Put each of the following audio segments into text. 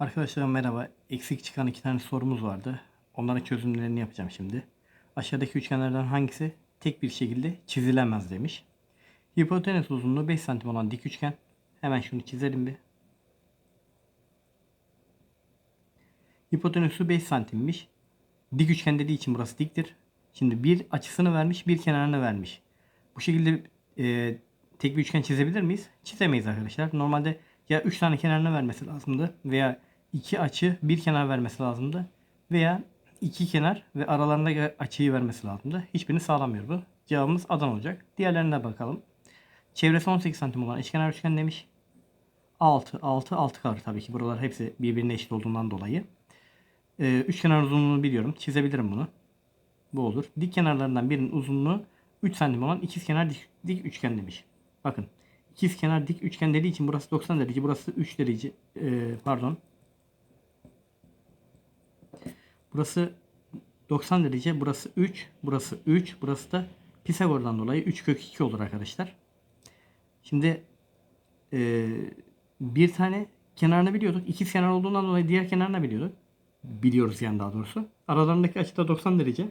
Arkadaşlar merhaba. Eksik çıkan iki tane sorumuz vardı. Onların çözümlerini yapacağım şimdi. Aşağıdaki üçgenlerden hangisi tek bir şekilde çizilemez demiş. Hipotenüs uzunluğu 5 cm olan dik üçgen. Hemen şunu çizelim bir. Hipotenüsü 5 santimmiş. Dik üçgen dediği için burası diktir. Şimdi bir açısını vermiş, bir kenarını vermiş. Bu şekilde e, tek bir üçgen çizebilir miyiz? Çizemeyiz arkadaşlar. Normalde ya 3 tane kenarını vermesi lazımdı veya iki açı bir kenar vermesi lazımdı veya iki kenar ve aralarında açıyı vermesi lazımdı. Hiçbirini sağlamıyor bu. Cevabımız Adana olacak. Diğerlerine bakalım. Çevresi 18 santim olan eşkenar üçgen demiş. 6, 6, 6 kalır tabii ki. Buralar hepsi birbirine eşit olduğundan dolayı. Ee, üçkenar uzunluğunu biliyorum. Çizebilirim bunu. Bu olur. Dik kenarlarından birinin uzunluğu 3 santim olan ikizkenar dik, dik üçgen demiş. Bakın. İkizkenar dik üçgen dediği için burası 90 derece, burası 3 derece. Ee, pardon. Burası 90 derece, burası 3, burası 3, burası da Pisagor'dan dolayı 3 kök 2 olur arkadaşlar. Şimdi ee, bir tane kenarını biliyorduk. İkiz kenar olduğundan dolayı diğer kenarını biliyorduk. Biliyoruz yani daha doğrusu. Aralarındaki açı da 90 derece.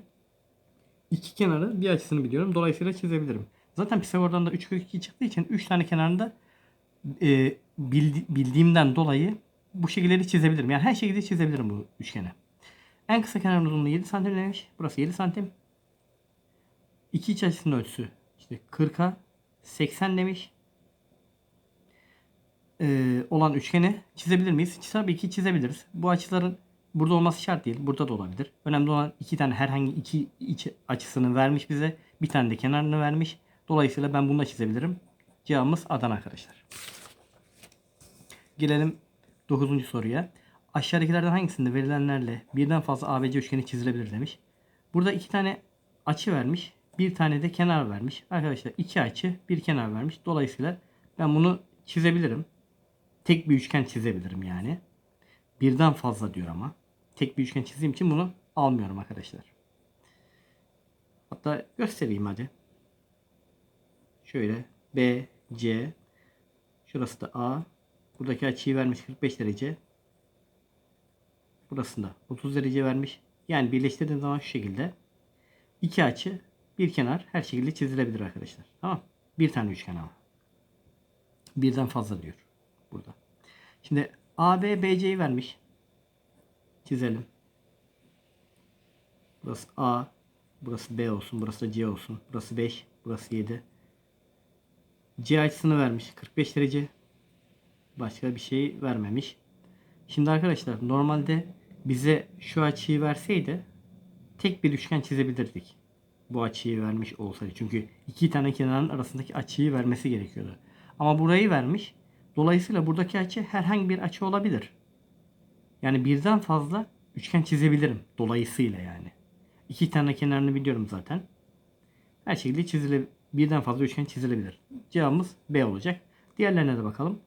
İki kenarı bir açısını biliyorum. Dolayısıyla çizebilirim. Zaten Pisagor'dan da 3 kök 2 çıktığı için 3 tane kenarında e, bildi, bildiğimden dolayı bu şekilleri çizebilirim. Yani her şekilde çizebilirim bu üçgeni. En kısa kenarın uzunluğu 7 santim demiş. Burası 7 santim. İki iç açısının ölçüsü işte 40'a 80 demiş. Ee, olan üçgeni çizebilir miyiz? Tabii ki çizebiliriz. Bu açıların burada olması şart değil. Burada da olabilir. Önemli olan iki tane herhangi iki iç açısını vermiş bize. Bir tane de kenarını vermiş. Dolayısıyla ben bunu da çizebilirim. Cevabımız Adana arkadaşlar. Gelelim 9. soruya. Aşağıdakilerden hangisinde verilenlerle birden fazla ABC üçgeni çizilebilir demiş. Burada iki tane açı vermiş. Bir tane de kenar vermiş. Arkadaşlar iki açı bir kenar vermiş. Dolayısıyla ben bunu çizebilirim. Tek bir üçgen çizebilirim yani. Birden fazla diyor ama. Tek bir üçgen çizdiğim için bunu almıyorum arkadaşlar. Hatta göstereyim hadi. Şöyle B, C. Şurası da A. Buradaki açıyı vermiş 45 derece. Burasında 30 derece vermiş. Yani birleştirdiğim zaman şu şekilde. iki açı, bir kenar her şekilde çizilebilir arkadaşlar. Tamam. Bir tane üçgen ama. Birden fazla diyor burada. Şimdi AB BC'yi vermiş. Çizelim. Burası A, burası B olsun, burası da C olsun. Burası 5, burası 7. C açısını vermiş 45 derece. Başka bir şey vermemiş. Şimdi arkadaşlar normalde bize şu açıyı verseydi tek bir üçgen çizebilirdik. Bu açıyı vermiş olsaydı. Çünkü iki tane kenarın arasındaki açıyı vermesi gerekiyordu. Ama burayı vermiş. Dolayısıyla buradaki açı herhangi bir açı olabilir. Yani birden fazla üçgen çizebilirim. Dolayısıyla yani. İki tane kenarını biliyorum zaten. Her şekilde çizile birden fazla üçgen çizilebilir. Cevabımız B olacak. Diğerlerine de bakalım.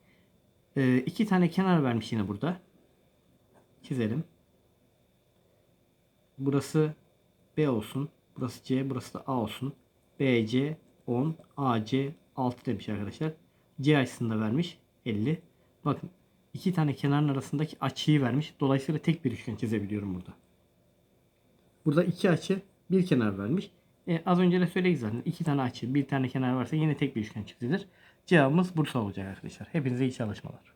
Ee, iki tane kenar vermiş yine burada. Çizelim. Burası B olsun. Burası C. Burası da A olsun. BC 10. AC 6 demiş arkadaşlar. C açısını da vermiş. 50. Bakın iki tane kenarın arasındaki açıyı vermiş. Dolayısıyla tek bir üçgen çizebiliyorum burada. Burada iki açı bir kenar vermiş. E, az önce de söyledik zaten. iki tane açı bir tane kenar varsa yine tek bir üçgen çizilir. Cevabımız Bursa olacak arkadaşlar. Hepinize iyi çalışmalar.